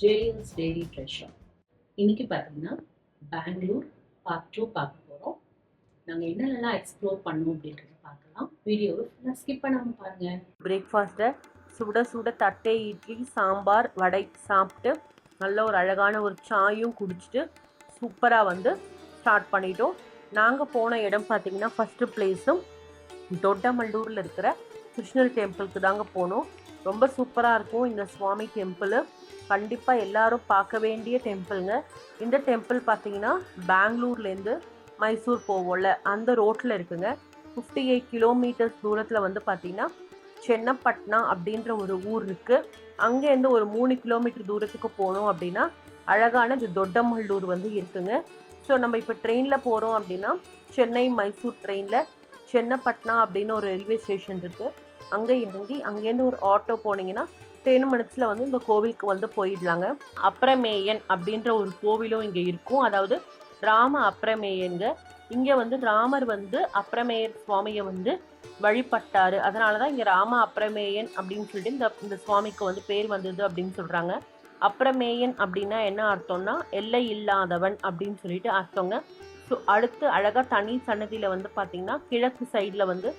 ஜேஎல்ஸ் daily treasure இன்னைக்கு பார்த்தீங்கன்னா Bangalore part two பார்க்க போகிறோம் நாங்கள் என்னென்னலாம் எக்ஸ்ப்ளோர் பண்ணோம் அப்படின்றத பார்க்கலாம். வீடியோவை ஃபுல்லாக ஸ்கிப் பண்ணாமல் பாருங்கள் பிரேக்ஃபாஸ்ட்டை சுட சுட தட்டை இட்லி சாம்பார் வடை சாப்பிட்டு நல்ல ஒரு அழகான ஒரு சாயும் குடிச்சிட்டு சூப்பராக வந்து ஸ்டார்ட் பண்ணிட்டோம். நாங்கள் போன இடம் பார்த்தீங்கன்னா ஃபஸ்ட்டு பிளேஸும் தொட்டமல்லூரில் இருக்கிற கிருஷ்ணர் டெம்பிளுக்கு தாங்க போனோம். ரொம்ப சூப்பராக இருக்கும். இந்த சுவாமி டெம்பிள் கண்டிப்பாக எல்லாரும் பார்க்க வேண்டிய டெம்பிளுங்க இந்த டெம்பிள் பார்த்தீங்கன்னா பெங்களூர்லேருந்து மைசூர் போவோம்ல அந்த ரோட்டில் இருக்குங்க. ஃபிஃப்டி எயிட் கிலோமீட்டர்ஸ் தூரத்தில் வந்து பார்த்தீங்கன்னா சென்னப்பட்னா அப்படின்ற ஒரு ஊர் இருக்குது அங்கேருந்து ஒரு மூணு கிலோமீட்டர் தூரத்துக்கு போனோம் அப்படின்னா அழகான இந்த தொட்டமல்லூர் வந்து இருக்குங்க. ஸோ நம்ம இப்போ ட்ரெயினில் போகிறோம் அப்படின்னா சென்னை மைசூர் ட்ரெயினில் சென்னப்பட்னா அப்படின்னு ஒரு ரயில்வே ஸ்டேஷன் இருக்குது அங்கே இறங்கி அங்கேருந்து ஒரு ஆட்டோ போனீங்கன்னா டென் மினிட்ஸில் வந்து இந்த கோவிலுக்கு வந்து போயிடலாங்க. அப்ரமேயன் அப்படின்ற ஒரு கோவிலும் இங்கே இருக்கும். அதாவது ராம அப்ரமேயங்க இங்கே வந்து ராமர் வந்து அப்ரமேயர் சுவாமியை வந்து வழிபட்டார். அதனால தான் இங்கே ராம அப்ரமேயன் அப்படின்னு சொல்லிட்டு இந்த இந்த சுவாமிக்கு வந்து பேர் வந்தது அப்படின்னு சொல்கிறாங்க அப்ரமேயன் அப்படின்னா என்ன அர்த்தம்னா எல்லை இல்லாதவன் அப்படின்னு சொல்லிட்டு அர்த்தங்க. ஸோ அடுத்து அழகாக தனி சன்னதியில் வந்து பார்த்திங்கன்னா கிழக்கு சைடில் வந்து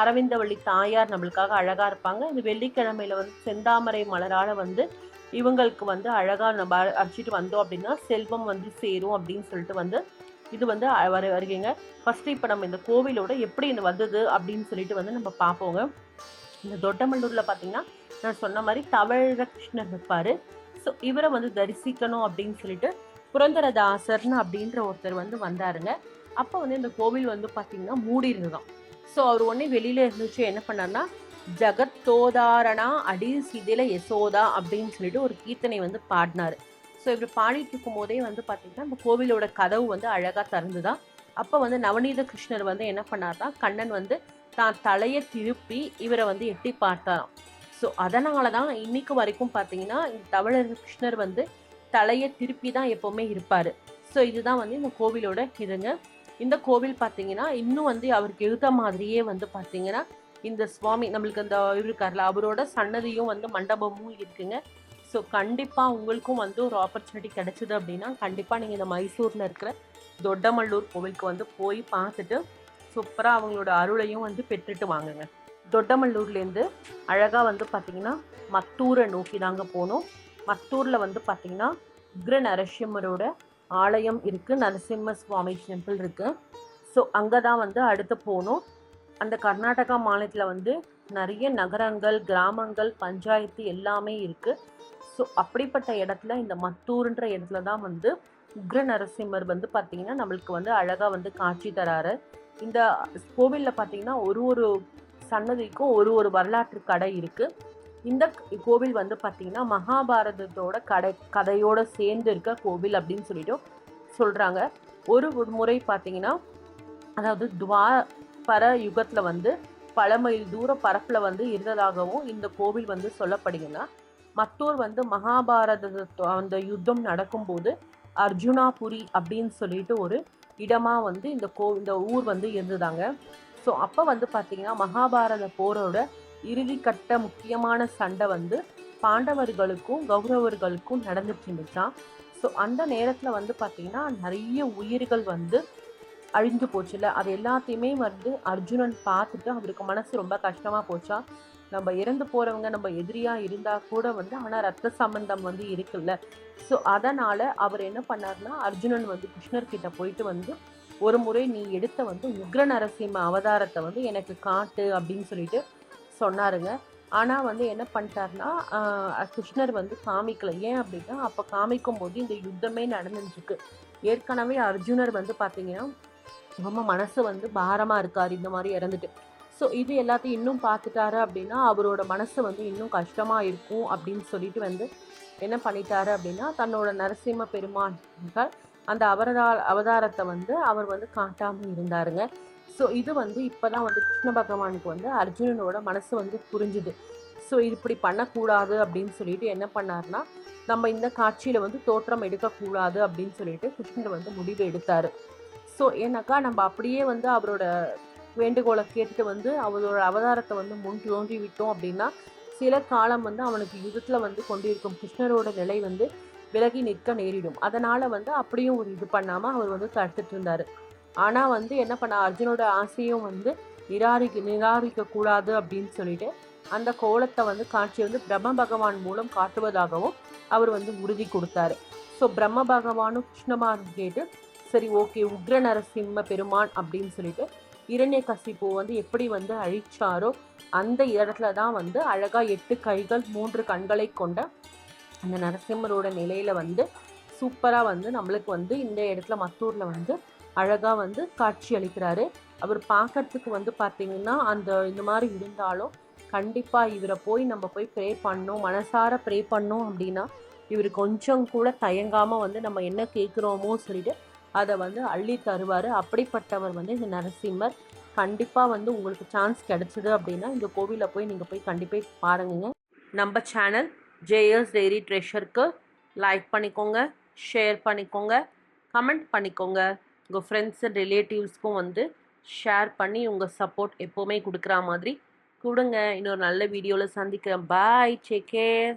அரவிந்தவள்ளி தாயார் நம்மளுக்காக அழகாக இருப்பாங்க. இந்த வெள்ளிக்கிழமையில வந்து செந்தாமரை மலரால் வந்து இவங்களுக்கு வந்து அழகாக நம்ம அடிச்சுட்டு வந்தோம் அப்படின்னா செல்வம் வந்து சேரும் அப்படின்னு சொல்லிட்டு வந்து இது வந்து வரு வருகைங்க. ஃபஸ்ட்டு இப்போ நம்ம இந்த கோவிலோட எப்படி இந்த வந்தது அப்படின்னு சொல்லிட்டு வந்து நம்ம பார்ப்போங்க. இந்த தொட்டமல்லூரில் பார்த்தீங்கன்னா நான் சொன்ன மாதிரி தவழ கிருஷ்ணர் இருப்பார். ஸோ இவரை வந்து தரிசிக்கணும் அப்படின்னு சொல்லிட்டு புரந்தரதாசர்னு அப்படின்ற ஒருத்தர் வந்து வந்தாருங்க. அப்போ வந்து இந்த கோவில் வந்து பார்த்தீங்கன்னா மூடி இருந்ததாம் ஸோ அவர் ஒன்றே வெளியில் இருந்துச்சு என்ன பண்ணார்னா ஜகத்தோதாரணா அடி சிதில யசோதா அப்படின்னு சொல்லிட்டு ஒரு கீர்த்தனை வந்து பாடினார். ஸோ இவர் பாடிட்டு இருக்கும் போதே வந்து பார்த்திங்கன்னா இந்த கோவிலோட கதவு வந்து அழகாக திறந்துதான். அப்போ வந்து நவநீத கிருஷ்ணர் வந்து என்ன பண்ணார்னா கண்ணன் வந்து தான் தலையை திருப்பி இவரை வந்து எட்டி பார்த்தாராம். ஸோ அதனால தான் இன்னைக்கு வரைக்கும் பார்த்தீங்கன்னா இந்த தவழர் கிருஷ்ணர் வந்து தலையை திருப்பி தான் எப்போவுமே இருப்பார். ஸோ இதுதான் வந்து இந்த கோவிலோட இதுங்க இந்த கோவில் பார்த்தீங்கன்னா இன்னும் வந்து அவருக்கு எழுத மாதிரியே வந்து பார்த்தீங்கன்னா இந்த சுவாமி நம்மளுக்கு அந்த இருக்கார்ல அவரோட சன்னதியும் வந்து மண்டபமும் இருக்குங்க. ஸோ கண்டிப்பாக உங்களுக்கும் வந்து ஒரு ஆப்பர்ச்சுனிட்டி கிடைச்சிது அப்படின்னா கண்டிப்பாக நீங்கள் இந்த மைசூரில் இருக்கிற தொட்டமல்லூர் கோவிலுக்கு வந்து போய் பார்த்துட்டு சூப்பராக அவங்களோட அருளையும் வந்து பெற்றுட்டு வாங்குங்க. தொட்டமல்லூர்லேருந்து அழகாக வந்து பார்த்தீங்கன்னா மத்தூரை நோக்கி தாங்க போகணும். மத்தூரில் வந்து பார்த்திங்கன்னா உக்ர நரசிம்மரோட ஆலயம் இருக்குது நரசிம்ம சுவாமி டெம்பிள் இருக்குது ஸோ அங்கே தான் வந்து அடுத்து போகணும். அந்த கர்நாடகா மாநிலத்தில் வந்து நிறைய நகரங்கள் கிராமங்கள் பஞ்சாயத்து எல்லாமே இருக்குது ஸோ அப்படிப்பட்ட இடத்துல இந்த மத்தூருன்ற இடத்துல தான் வந்து உக்ர நரசிம்மர் வந்து பார்த்திங்கன்னா நம்மளுக்கு வந்து அழகாக வந்து காட்சி தராரு. இந்த கோவிலில் பார்த்திங்கன்னா ஒரு ஒரு சன்னதிக்கும் ஒரு ஒரு வரலாற்று கடை இருக்குது இந்த கோவில் வந்து பார்த்திங்கன்னா மகாபாரதத்தோட கடை கதையோட சேர்ந்து இருக்க கோவில் அப்படின்னு சொல்லிட்டு சொல்கிறாங்க ஒரு ஒரு முறை பார்த்தீங்கன்னா அதாவது துவாபர யுகத்தில் வந்து பல மைல் தூர பரப்பில் வந்து இருந்ததாகவும் இந்த கோவில் வந்து சொல்லப்படுங்கன்னா மற்றோர் வந்து மகாபாரத அந்த யுத்தம் நடக்கும்போது அர்ஜுனாபுரி அப்படின்னு சொல்லிட்டு ஒரு இடமா வந்து இந்த கோ இந்த ஊர் வந்து இருந்ததாங்க. ஸோ அப்போ வந்து பார்த்தீங்கன்னா மகாபாரத போரோட இறுதிக்கட்ட முக்கியமான சண்டை வந்து பாண்டவர்களுக்கும் கௌரவர்களுக்கும் நடந்துட்டு இருந்துச்சான் ஸோ அந்த நேரத்தில் வந்து பார்த்தீங்கன்னா நிறைய உயிர்கள் வந்து அழிஞ்சு போச்சுல அது எல்லாத்தையுமே வந்து அர்ஜுனன் பார்த்துட்டு அவருக்கு மனசு ரொம்ப கஷ்டமாக போச்சா? நம்ம இறந்து போகிறவங்க நம்ம எதிரியாக இருந்தால் கூட வந்து ஆனால் ரத்த சம்பந்தம் வந்து இருக்குல்ல? ஸோ அதனால் அவர் என்ன பண்ணார்னா அர்ஜுனன் வந்து கிருஷ்ணர்கிட்ட போயிட்டு வந்து ஒரு முறை நீ எடுத்த வந்து உக்ர நரசிம்ம அவதாரத்தை வந்து எனக்கு காட்டு அப்படின்னு சொல்லிட்டு சொன்னாருங்க. ஆனால் வந்து என்ன பண்ணிட்டாருன்னா கிருஷ்ணர் வந்து காமிக்கல. ஏன் அப்படின்னா அப்போ காமிக்கும் போது இந்த யுத்தமே நடந்துருக்கு ஏற்கனவே அர்ஜுனர் வந்து பார்த்தீங்கன்னா ரொம்ப மனசு வந்து பாரமாக இருக்கார் இந்த மாதிரி இறந்துட்டு. ஸோ இது எல்லாத்தையும் இன்னும் பார்த்துட்டாரு அப்படின்னா அவரோட மனசு வந்து இன்னும் கஷ்டமாக இருக்கும் அப்படின்னு சொல்லிட்டு வந்து என்ன பண்ணிட்டாரு அப்படின்னா தன்னோட நரசிம்ம பெருமான்கள் அந்த அவரதா அவதாரத்தை வந்து அவர் வந்து காட்டாமல் இருந்தாருங்க. ஸோ இது வந்து இப்போ தான் வந்து கிருஷ்ண பகவானுக்கு வந்து அர்ஜுனனோட மனசு வந்து புரிஞ்சுது. ஸோ இது இப்படி பண்ணக்கூடாது அப்படின்னு சொல்லிட்டு என்ன பண்ணார்னா நம்ம இந்த காட்சியில் வந்து தோற்றம் எடுக்கக்கூடாது அப்படின்னு சொல்லிட்டு கிருஷ்ணர் வந்து முடிவு எடுத்தார். ஸோ ஏன்னாக்கா நம்ம அப்படியே வந்து அவரோட வேண்டுகோளை கேட்டுட்டு வந்து அவரோட அவதாரத்தை வந்து முன் தோன்றி விட்டோம் அப்படின்னா சில காலம் வந்து அவனுக்கு யுகத்தில் வந்து கொண்டிருக்கும் கிருஷ்ணரோட நிலை வந்து விலகி நிற்க நேரிடும். அதனால் வந்து அப்படியும் ஒரு இது பண்ணாமல் அவர் வந்து தடுத்துட்டு இருந்தார். ஆனால் வந்து என்ன பண்ண அர்ஜுனோட ஆசையும் வந்து நிராகரிக்க நிராகரிக்க கூடாது அப்படின்னு சொல்லிட்டு அந்த கோலத்தை வந்து காட்சி வந்து பிரம்ம பகவான் மூலம் காட்டுவதாகவும் அவர் வந்து உறுதி கொடுத்தாரு. ஸோ பிரம்ம பகவானும் கிருஷ்ணமாரும் கேட்டு சரி ஓகே உக்ர நரசிம்ம பெருமான் அப்படின்னு சொல்லிட்டு இரண்ய கசிப்பு வந்து எப்படி வந்து அழிச்சாரோ அந்த இடத்துல தான் வந்து அழகாக எட்டு கைகள் மூன்று கண்களை கொண்ட அந்த நரசிம்மரோட நிலையில் வந்து சூப்பராக வந்து நம்மளுக்கு வந்து இந்த இடத்துல மத்தூரில் வந்து அழகாக வந்து காட்சி அளிக்கிறாரு. அவர் பார்க்கறதுக்கு வந்து பார்த்தீங்கன்னா அந்த இந்த மாதிரி இருந்தாலும் கண்டிப்பாக இவரை போய் நம்ம போய் ப்ரே பண்ணோம் மனசார ப்ரே பண்ணோம் அப்படின்னா இவர் கொஞ்சம் கூட தயங்காமல் வந்து நம்ம என்ன கேட்குறோமோ சொல்லிட்டு அதை வந்து அள்ளி தருவார். அப்படிப்பட்டவர் வந்து இந்த நரசிம்மர். கண்டிப்பாக வந்து உங்களுக்கு சான்ஸ் கிடச்சிது அப்படின்னா இந்த கோவிலில் போய் நீங்கள் போய் கண்டிப்பாக பாருங்க நம்ம சேனல் ஜேஎஸ் டெய்ரி ட்ரெஷருக்கு லைக் பண்ணிக்கோங்க ஷேர் பண்ணிக்கோங்க கமெண்ட் பண்ணிக்கோங்க. உங்கள் ஃப்ரெண்ட்ஸ் அண்ட் ரிலேட்டிவ்ஸ்க்கும் வந்து ஷேர் பண்ணி உங்கள் சப்போர்ட் எப்போவுமே கொடுக்குற மாதிரி கொடுங்க. இன்னொரு நல்ல வீடியோவில் சந்திக்கிறேன். Bye take care